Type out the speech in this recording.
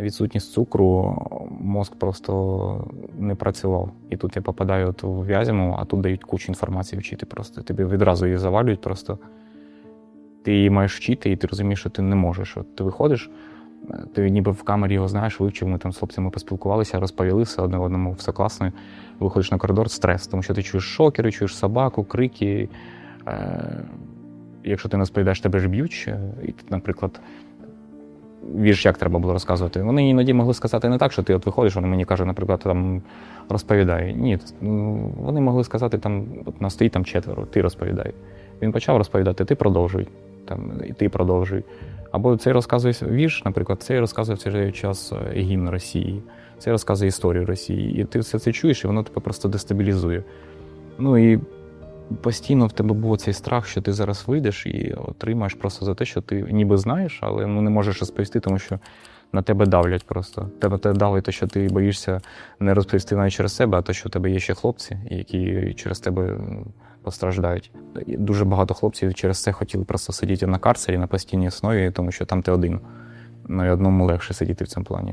відсутність цукру, мозк просто не працював. І тут я попадаю от в Вязьму, а тут дають кучу інформації вчити просто. Тобі відразу її завалюють просто. Ти її маєш вчити, і ти розумієш, що ти не можеш. От ти виходиш, е, ти ніби в камері його знаєш, вивчив, ми там з хлопцями поспілкувалися, розповіли все одне одному, все класно. Виходиш на коридор, стрес, тому що ти чуєш шокери, чуєш собаку, крики. Е, якщо ти не розповідаєш, тебе ж б'ють. І ти, наприклад, вірш як треба було розказувати. Вони іноді могли сказати не так, що ти от виходиш, вони мені кажуть, наприклад, там розповідай. Ні, ну, вони могли сказати, там, от нас стоїть там четверо, ти розповідай. Він почав розповідати, ти продовжуй, там, і ти продовжуй. Або цей розказує вірш, наприклад, цей розказує в цей же час е, гімн Росії, цей розказує історію Росії. І ти все це чуєш, і воно тебе просто дестабілізує. Ну і постійно в тебе був цей страх, що ти зараз вийдеш і отримаєш просто за те, що ти ніби знаєш, але ну, не можеш розповісти, тому що на тебе давлять просто. Тебе те давить, те, що ти боїшся не розповісти навіть через себе, а те, що у тебе є ще хлопці, які через тебе постраждають. Дуже багато хлопців через це хотіли просто сидіти на карцері на постійній основі, тому що там ти один. Ну і одному легше сидіти в цьому плані.